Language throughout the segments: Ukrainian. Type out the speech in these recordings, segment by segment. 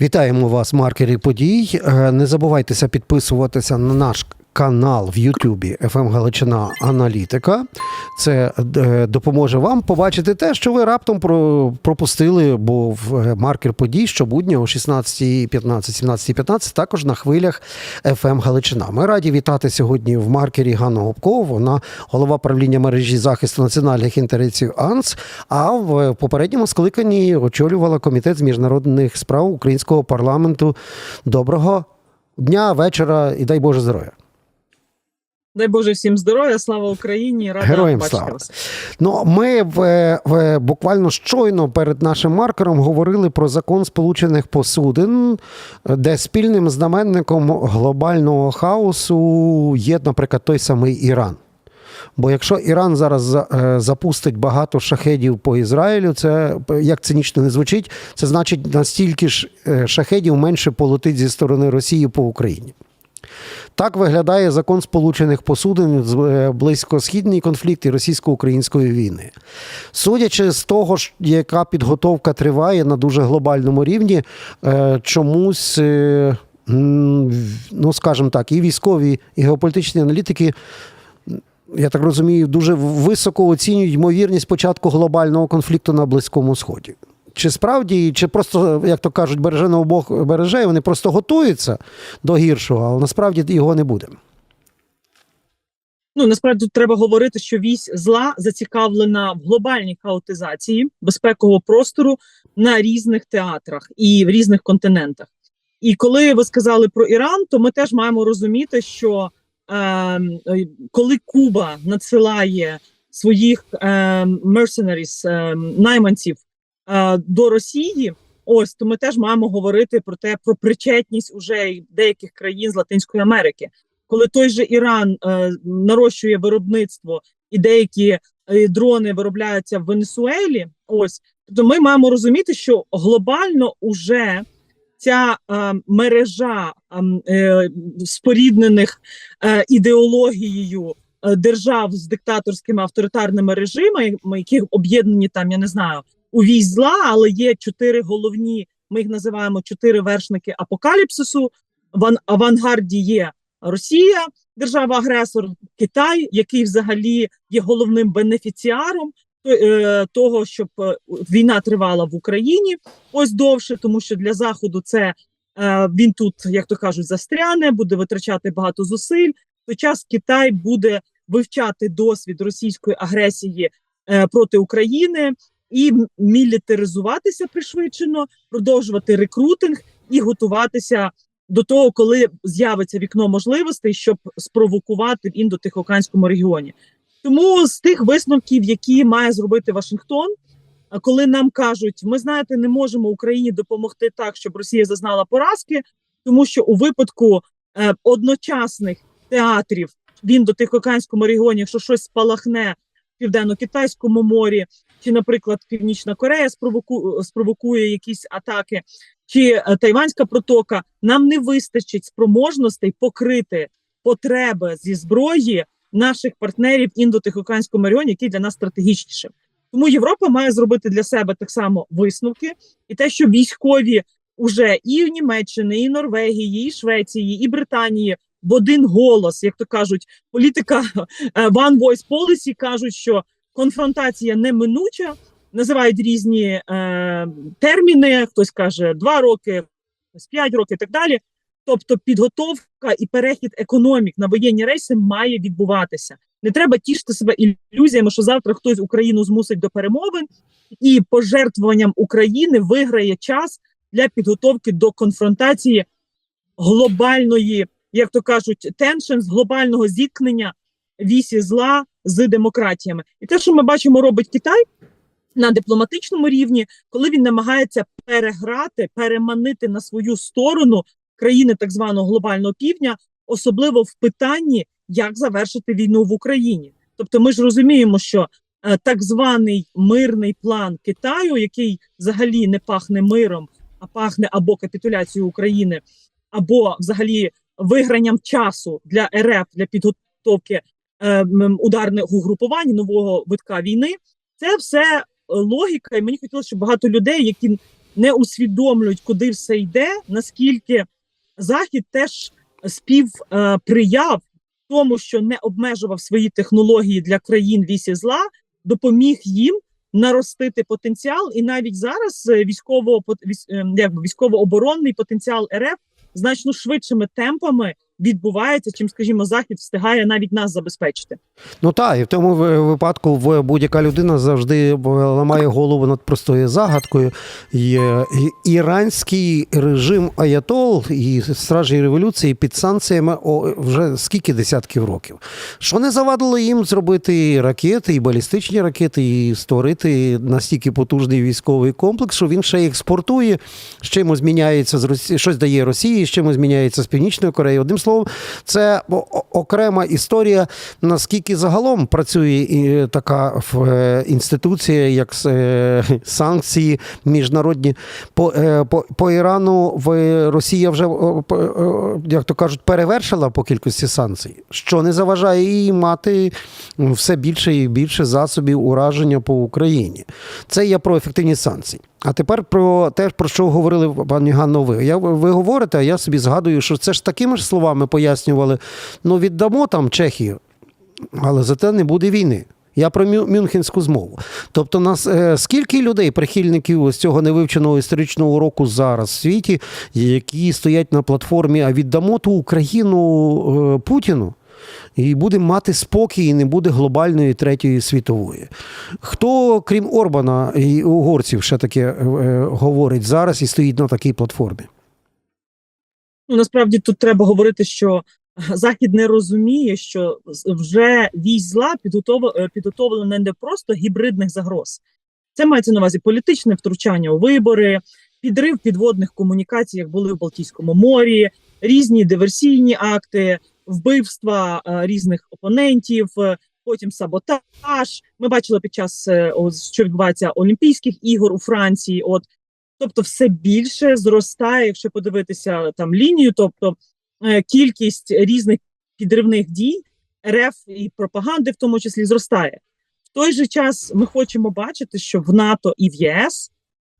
Вітаємо вас, маркери подій. Е, Не забувайтеся підписуватися на наш канал в Ютубі FM Галичина Аналітика. Це е, допоможе вам побачити те, що ви раптом про- пропустили, бо в е, маркер подій щобудня о 16.15, 17.15 також на хвилях FM Галичина. Ми раді вітати сьогодні в маркері Ганну Гопкову. Вона голова правління мережі захисту національних інтересів АНС. А в попередньому скликанні очолювала комітет з міжнародних справ українського парламенту. Доброго дня, вечора і дай Боже здоров'я. Дай Боже всім здоров'я, слава Україні! Рада Героям слава. Ну, ми в, в буквально щойно перед нашим маркером говорили про закон сполучених посудин, де спільним знаменником глобального хаосу є, наприклад, той самий Іран. Бо якщо Іран зараз е, запустить багато шахедів по Ізраїлю, це як цинічно не звучить, це значить настільки ж е, шахедів менше полетить зі сторони Росії по Україні. Так виглядає закон Сполучених Посудин е, близькосхідний конфлікт і російсько-української війни. Судячи з того, яка підготовка триває на дуже глобальному рівні, е, чомусь, е, ну скажімо так, і військові, і геополітичні аналітики. Я так розумію, дуже високо оцінюють ймовірність початку глобального конфлікту на Близькому Сході. Чи справді, чи просто, як то кажуть, береженого Бог береже, і вони просто готуються до гіршого, але насправді його не буде. Ну насправді тут треба говорити, що вісь зла зацікавлена в глобальній хаотизації безпекового простору на різних театрах і в різних континентах. І коли ви сказали про Іран, то ми теж маємо розуміти, що е, коли Куба надсилає своїх ем, mercenaries, ем, найманців е, до Росії, ось то ми теж маємо говорити про те, про причетність уже деяких країн з Латинської Америки. Коли той же Іран е, нарощує виробництво і деякі е, дрони виробляються в Венесуелі, ось тобто ми маємо розуміти, що глобально уже ця е, мережа ем, е, споріднених е, ідеологією е, держав з диктаторськими авторитарними режимами, які об'єднані там, я не знаю, у військ зла, але є чотири головні. Ми їх називаємо чотири вершники апокаліпсису. В авангарді є Росія, держава-агресор, Китай, який взагалі є головним бенефіціаром е, того, щоб е, війна тривала в Україні ось довше, тому що для заходу це е, він тут, як то кажуть, застряне, буде витрачати багато зусиль. В той час Китай буде вивчати досвід російської агресії проти України і мілітаризуватися пришвидшено, продовжувати рекрутинг і готуватися до того, коли з'явиться вікно можливостей, щоб спровокувати в індотихоокеанському регіоні. Тому з тих висновків, які має зробити Вашингтон, а коли нам кажуть, ми знаєте, не можемо Україні допомогти так, щоб Росія зазнала поразки, тому що у випадку е, одночасних театрів в індотихоокеанському регіоні, якщо щось спалахне в південно-китайському морі, чи, наприклад, Північна Корея спровоку, спровокує якісь атаки, чи е, Тайванська протока, нам не вистачить спроможностей покрити потреби зі зброї наших партнерів індотихоокеанському регіоні, який для нас стратегічнішим. Тому Європа має зробити для себе так само висновки, і те, що військові уже і в Німеччини, і Норвегії, і Швеції, і Британії в один голос, як то кажуть, політика е, One Voice Policy кажуть, що конфронтація неминуча, називають різні е, терміни. Хтось каже два роки, хтось п'ять років і так далі. Тобто підготовка і перехід економік на воєнні рейси має відбуватися. Не треба тішити себе ілюзіями, що завтра хтось Україну змусить до перемовин, і пожертвуванням України виграє час для підготовки до конфронтації глобальної, як то кажуть, з глобального зіткнення вісі зла з демократіями. І те, що ми бачимо, робить Китай на дипломатичному рівні, коли він намагається переграти, переманити на свою сторону країни так званого глобального півдня, особливо в питанні, як завершити війну в Україні. Тобто, ми ж розуміємо, що е, так званий мирний план Китаю, який взагалі не пахне миром, а пахне або капітуляцією України, або взагалі вигранням часу для РФ для підготовки ударних угрупувань нового витка війни. Це все е, логіка, і мені хотілося, щоб багато людей, які не усвідомлюють, куди все йде, наскільки Захід теж співприяв тому, що не обмежував свої технології для країн вісі зла, допоміг їм наростити потенціал, і навіть зараз е, військово військ- е, військово-оборонний потенціал РФ значно швидшими темпами відбувається, чим, скажімо, захід встигає навіть нас забезпечити. Ну так, і в тому випадку в будь-яка людина завжди ламає голову над простою загадкою. Е, іранський режим Аятол і стражі революції під санкціями вже скільки десятків років. Що не завадило їм зробити ракети, і балістичні ракети, і створити настільки потужний військовий комплекс, що він ще експортує, з чимось зміняється з Росії, щось дає Росії, з чимось зміняється з Північної Кореї. Одним словом, це окрема історія, наскільки загалом працює така в, е, інституція, як е, санкції міжнародні по, е, по, по Ірану. Росія вже як то кажуть, перевершила по кількості санкцій, що не заважає їй мати все більше і більше засобів ураження по Україні. Це є про ефективність санкцій. А тепер про те, про що говорили пані Ганно, ви. Я, ви говорите, а я собі згадую, що це ж такими ж словами пояснювали: ну віддамо там Чехію, але зате не буде війни. Я про Мюнхенську змову. Тобто, нас е, скільки людей, прихильників ось цього невивченого історичного уроку зараз в світі, які стоять на платформі, а віддамо ту Україну е, Путіну, і будемо мати спокій, і не буде глобальної третьої світової. Хто, крім Орбана і угорців, ще таке е, е, говорить зараз і стоїть на такій платформі? Ну насправді тут треба говорити, що Захід не розуміє, що вже вісь зла е, підготовлена не просто гібридних загроз. Це мається на увазі політичне втручання у вибори, підрив підводних комунікацій, як були в Балтійському морі, різні диверсійні акти, вбивства е, різних опонентів, е, потім саботаж. Ми бачили під час е, що відбувається Олімпійських ігор у Франції. От тобто, все більше зростає, якщо подивитися там лінію, тобто кількість різних підривних дій РФ і пропаганди, в тому числі, зростає. В той же час ми хочемо бачити, що в НАТО і в ЄС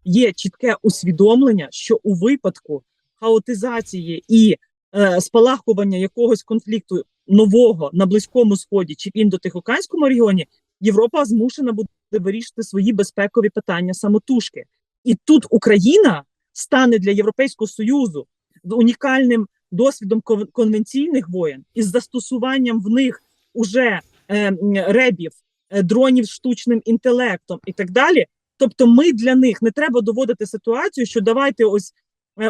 є чітке усвідомлення, що у випадку хаотизації і е, спалахування якогось конфлікту нового на близькому сході чи в індотихоканському регіоні, Європа змушена буде вирішити свої безпекові питання самотужки. І тут Україна стане для Європейського союзу унікальним досвідом кон- конвенційних воєн із застосуванням в них уже е, ребів, е, дронів штучним інтелектом і так далі. Тобто, ми для них не треба доводити ситуацію, що давайте ось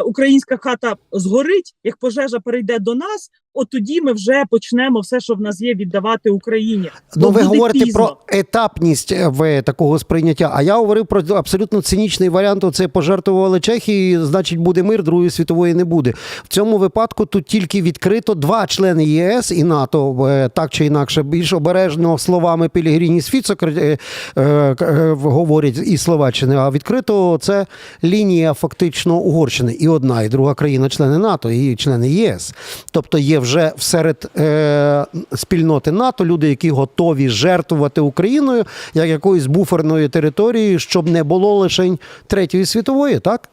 українська хата згорить, як пожежа перейде до нас. От тоді ми вже почнемо все, що в нас є, віддавати Україні. Ну, ви говорите пізно. про етапність е, в такого сприйняття. А я говорив про абсолютно цинічний варіант. Це пожертвували Чехії, значить, буде мир, Другої світової не буде. В цьому випадку тут тільки відкрито два члени ЄС і НАТО, е, так чи інакше, більш обережно словами Пілігріні Свіцок е, е, говорять і Словаччини. А відкрито це лінія фактично Угорщини. І одна, і друга країна члени НАТО, і члени ЄС. Тобто є вже всеред е, спільноти НАТО люди, які готові жертвувати Україною як якоюсь буферною територією, щоб не було лише третьої світової, так?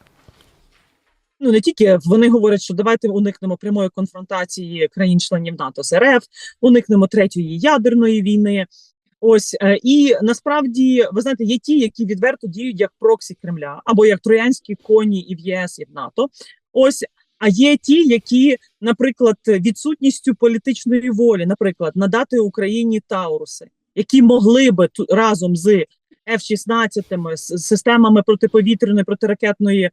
ну не тільки вони говорять, що давайте уникнемо прямої конфронтації країн-членів НАТО з РФ, уникнемо третьої ядерної війни. Ось е, і насправді ви знаєте, є ті, які відверто діють як проксі Кремля або як троянські коні і в ЄС, і в НАТО. Ось. А є ті, які, наприклад, відсутністю політичної волі, наприклад, надати Україні Тауруси, які могли би разом з F-16, з з системами протиповітряної протиракетної е,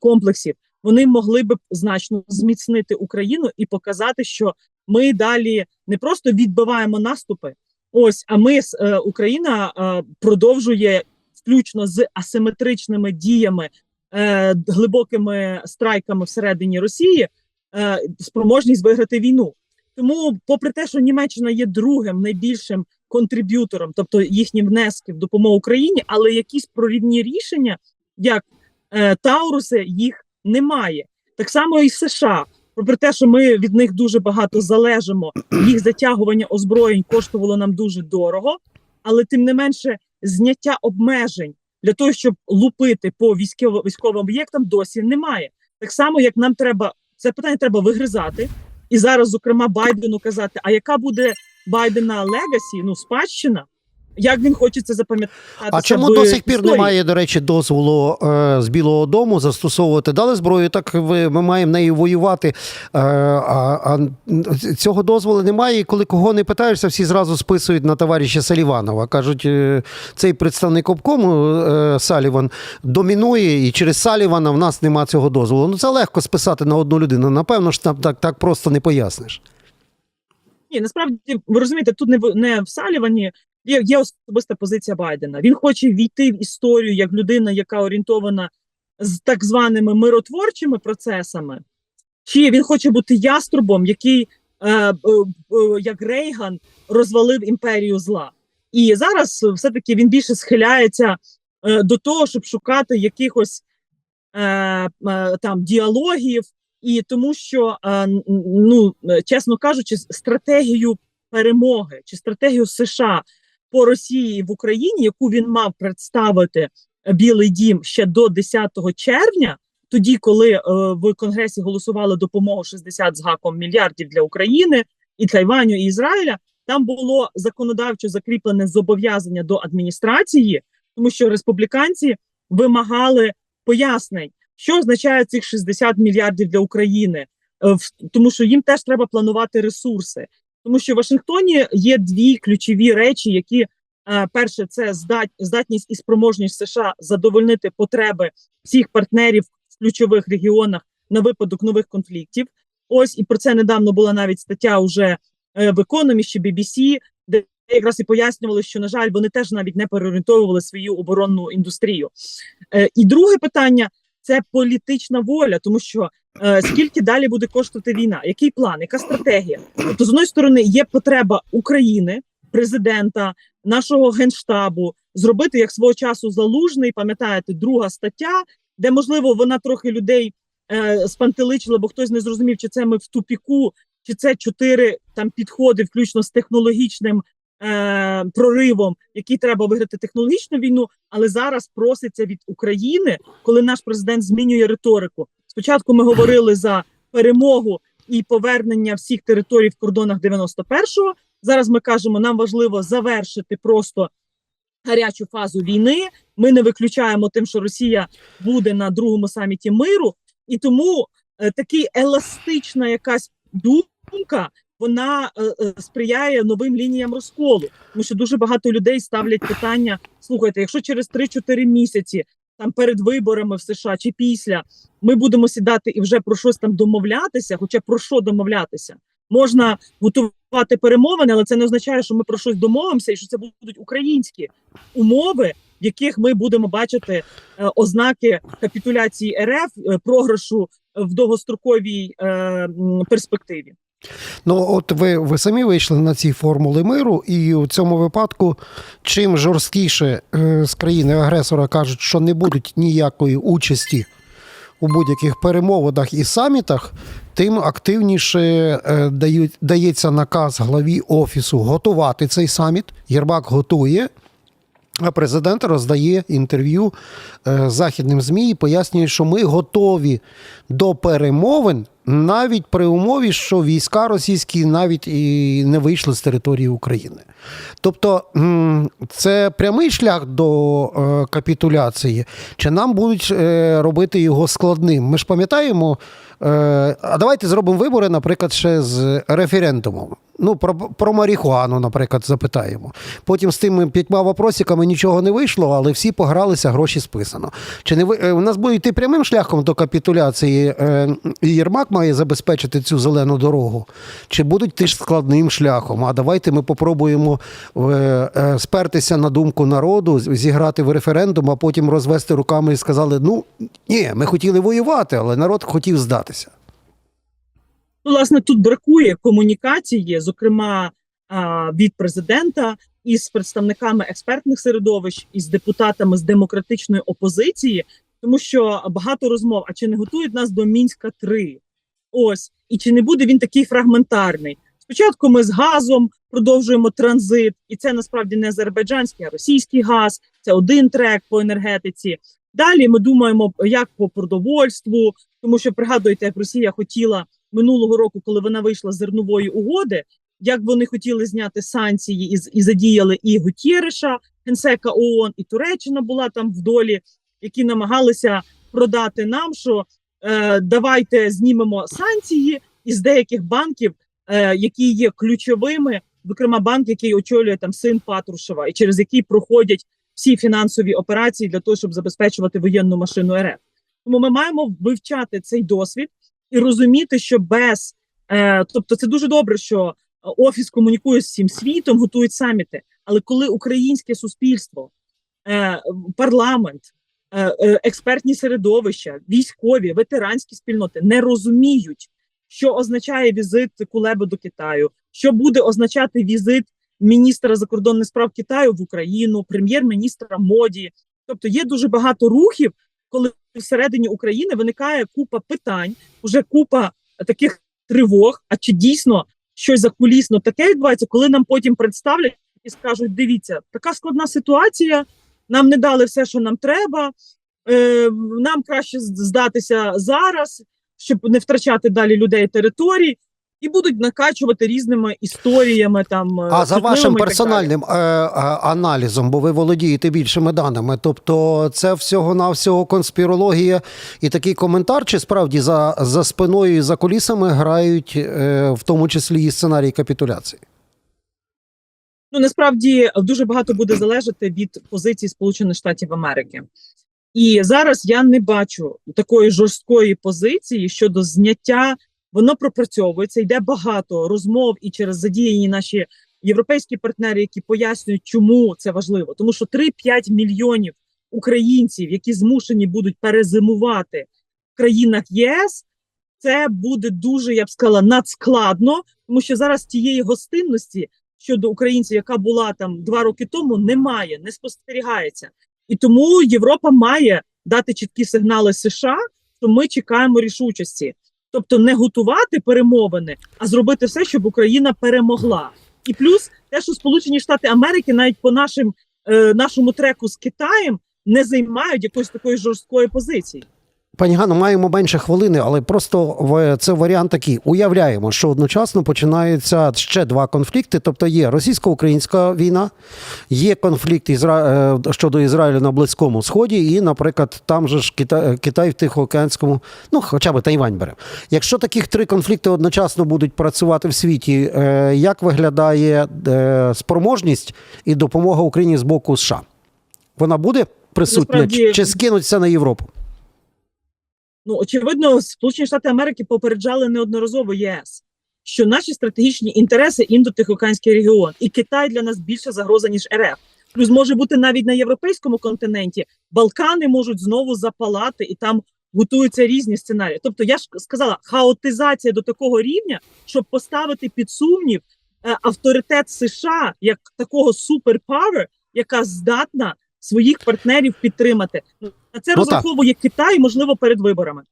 комплексів, вони могли би значно зміцнити Україну і показати, що ми далі не просто відбиваємо наступи. Ось, а ми с- е, Україна е, продовжує включно з асиметричними діями, е, глибокими страйками всередині Росії, е, спроможність виграти війну. Тому, попри те, що Німеччина є другим найбільшим контриб'ютором, тобто їхні внески в допомогу Україні, але якісь прорівні рішення, як е, Тауруси, їх немає. Так само і США. Попри те, що ми від них дуже багато залежимо, їх затягування озброєнь коштувало нам дуже дорого, але тим не менше зняття обмежень для того, щоб лупити по військово військовим об'єктам, досі немає. Так само, як нам треба це питання треба вигризати, і зараз, зокрема, Байдену казати, а яка буде Байдена легасі, ну спадщина, як він хоче це запам'ятати. А чому до сих пір немає, до речі, дозволу е, з Білого Дому застосовувати? Дали зброю, так ви, ми маємо нею воювати. Е, а, а цього дозволу немає. І коли кого не питаєшся, всі зразу списують на товариша Саліванова. Кажуть, е, цей представник обкому е, Саліван домінує, і через Салівана в нас немає цього дозволу. Ну це легко списати на одну людину. Напевно ж, там так, так просто не поясниш. Ні, насправді ви розумієте, тут не в не в Салівані. Є, особиста позиція Байдена. Він хоче війти в історію як людина, яка орієнтована з так званими миротворчими процесами, чи він хоче бути яструбом, який, е, е, е, як Рейган, розвалив імперію зла. І зараз все-таки він більше схиляється е, до того, щоб шукати якихось е, е, там діалогів, і тому що, е, ну е, чесно кажучи, стратегію перемоги чи стратегію США по Росії в Україні, яку він мав представити е, Білий Дім ще до 10 червня, тоді, коли е, в Конгресі голосували допомогу 60 з гаком мільярдів для України і Тайваню і Ізраїля, там було законодавчо закріплене зобов'язання до адміністрації, тому що республіканці вимагали пояснень, що означає цих 60 мільярдів для України, е, тому що їм теж треба планувати ресурси. Тому що в Вашингтоні є дві ключові речі, які е, перше це здат, здатність і спроможність США задовольнити потреби всіх партнерів в ключових регіонах на випадок нових конфліктів. Ось і про це недавно була навіть стаття уже е, в Economist BBC, де якраз і пояснювали, що на жаль, вони теж навіть не переорієнтовували свою оборонну індустрію. Е, і друге питання це політична воля, тому що е, скільки далі буде коштувати війна, який план, яка стратегія? Тобто, з одної сторони, є потреба України, президента, нашого генштабу зробити як свого часу залужний. Пам'ятаєте, друга стаття, де можливо вона трохи людей е, спантеличила, бо хтось не зрозумів, чи це ми в тупіку, чи це чотири там підходи, включно з технологічним е, проривом, який треба виграти технологічну війну. Але зараз проситься від України, коли наш президент змінює риторику. Спочатку ми говорили за перемогу і повернення всіх територій в кордонах 91-го. Зараз ми кажемо, нам важливо завершити просто гарячу фазу війни. Ми не виключаємо тим, що Росія буде на другому саміті миру, і тому е, такий еластична якась думка. Вона е, е, сприяє новим лініям розколу, тому що дуже багато людей ставлять питання: слухайте, якщо через 3-4 місяці там перед виборами в США чи після ми будемо сідати і вже про щось там домовлятися, хоча про що домовлятися, можна готувати перемовини, але це не означає, що ми про щось домовимося, і що це будуть українські умови, в яких ми будемо бачити е, ознаки капітуляції РФ, е, програшу в довгостроковій е, перспективі. Ну, от ви, ви самі вийшли на ці формули миру, і у цьому випадку, чим жорсткіше е, з країни-агресора кажуть, що не будуть ніякої участі у будь-яких перемовинах і самітах, тим активніше е, дають, дається наказ главі офісу готувати цей саміт. Єрмак готує. А президент роздає інтерв'ю е, західним ЗМІ і пояснює, що ми готові до перемовин навіть при умові, що війська російські навіть і не вийшли з території України. Тобто це прямий шлях до е, капітуляції, чи нам будуть е, робити його складним? Ми ж пам'ятаємо. Е, а давайте зробимо вибори, наприклад, ще з референдумом. Ну, про, про марихуану, наприклад, запитаємо. Потім з тими п'ятьма вопросиками нічого не вийшло, але всі погралися, гроші списано. Чи не ви у нас буде йти прямим шляхом до капітуляції? І Єрмак має забезпечити цю зелену дорогу? Чи будуть йти ж складним шляхом? А давайте ми попробуємо е, е, спертися на думку народу, зіграти в референдум, а потім розвести руками і сказали: ну ні, ми хотіли воювати, але народ хотів здатися. Ну, власне, тут бракує комунікації, зокрема від президента із представниками експертних середовищ, із депутатами з демократичної опозиції, тому що багато розмов: а чи не готують нас до мінська 3 Ось і чи не буде він такий фрагментарний? Спочатку ми з газом продовжуємо транзит, і це насправді не азербайджанський, а російський газ. Це один трек по енергетиці. Далі ми думаємо, як по продовольству, тому що пригадуєте, як Росія хотіла минулого року, коли вона вийшла з зернової угоди, як вони хотіли зняти санкції і, і задіяли і Гутєреша, генсека ООН, і Туреччина була там в долі, які намагалися продати нам, що е, давайте знімемо санкції із деяких банків, е, які є ключовими, зокрема банк, який очолює там син Патрушева, і через який проходять всі фінансові операції для того, щоб забезпечувати воєнну машину РФ. Тому ми маємо вивчати цей досвід і розуміти, що без е, тобто, це дуже добре, що офіс комунікує з всім світом, готують саміти. Але коли українське суспільство, е, парламент, е, е, експертні середовища, військові, ветеранські спільноти не розуміють, що означає візит Кулеби до Китаю, що буде означати візит міністра закордонних справ Китаю в Україну, прем'єр-міністра моді. Тобто є дуже багато рухів, коли всередині України виникає купа питань, уже купа таких тривог. А чи дійсно щось закулісно таке відбувається, коли нам потім представлять і скажуть: дивіться, така складна ситуація, нам не дали все, що нам треба. Е, нам краще здатися зараз, щоб не втрачати далі людей територій, і будуть накачувати різними історіями там е, А за вашим персональним е, е, аналізом, бо ви володієте більшими даними, тобто це всього-навсього конспірологія і такий коментар, чи справді за, за спиною і за колісами грають е, в тому числі і сценарій капітуляції? Ну насправді дуже багато буде залежати від позиції Сполучених Штатів Америки. І зараз я не бачу такої жорсткої позиції щодо зняття. Воно пропрацьовується, йде багато розмов і через задіяні наші європейські партнери, які пояснюють, чому це важливо. Тому що 3-5 мільйонів українців, які змушені будуть перезимувати в країнах ЄС, це буде дуже, я б сказала, надскладно, тому що зараз тієї гостинності щодо українців, яка була там два роки тому, немає, не спостерігається. І тому Європа має дати чіткі сигнали США, що ми чекаємо рішучості, тобто не готувати перемовини, а зробити все, щоб Україна перемогла. І плюс те, що Сполучені Штати Америки навіть по нашим е, нашому треку з Китаєм не займають якоїсь такої жорсткої позиції. Пані Ганно, маємо менше хвилини, але просто це варіант такий. Уявляємо, що одночасно починаються ще два конфлікти. Тобто є російсько-українська війна, є конфлікт Ізра... е, щодо Ізраїлю на Близькому Сході, і, наприклад, там же ж Китай, Китай в Тихоокеанському, ну хоча б Тайвань бере. Якщо таких три конфлікти одночасно будуть працювати в світі, е, як виглядає е, спроможність і допомога Україні з боку США? Вона буде присутня Насправді- чи скинуться на Європу? Ну очевидно, Сполучені Штати Америки попереджали неодноразово ЄС, що наші стратегічні інтереси індотихоокеанський регіон, і Китай для нас більша загроза ніж РФ. Плюс може бути навіть на європейському континенті Балкани можуть знову запалати, і там готуються різні сценарії. Тобто, я ж сказала, хаотизація до такого рівня, щоб поставити під сумнів е, авторитет США як такого суперпавер, яка здатна своїх партнерів підтримати. Це Ну, розраховує Китай, можливо, перед виборами.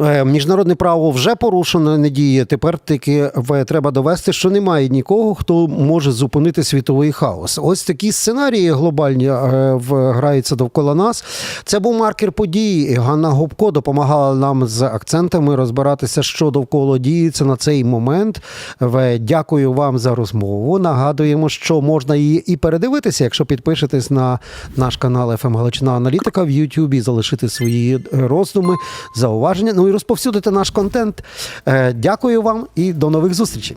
Е, Міжнародне право вже порушено, не діє. Тепер таки треба довести, що немає нікого, хто може зупинити світовий хаос. Ось такі сценарії глобальні е, граються довкола нас. Це був маркер події. Ганна Гопко допомагала нам з акцентами розбиратися, що довкола діється на цей момент. Дякую вам за розмову. Нагадуємо, що можна її і передивитися, якщо підпишетесь на наш канал «ФМ Галичина Аналітика в Ютубі, залишити свої роздуми, зауваження. Ну і розповсюдити наш контент. Е, Дякую вам і до нових зустрічей.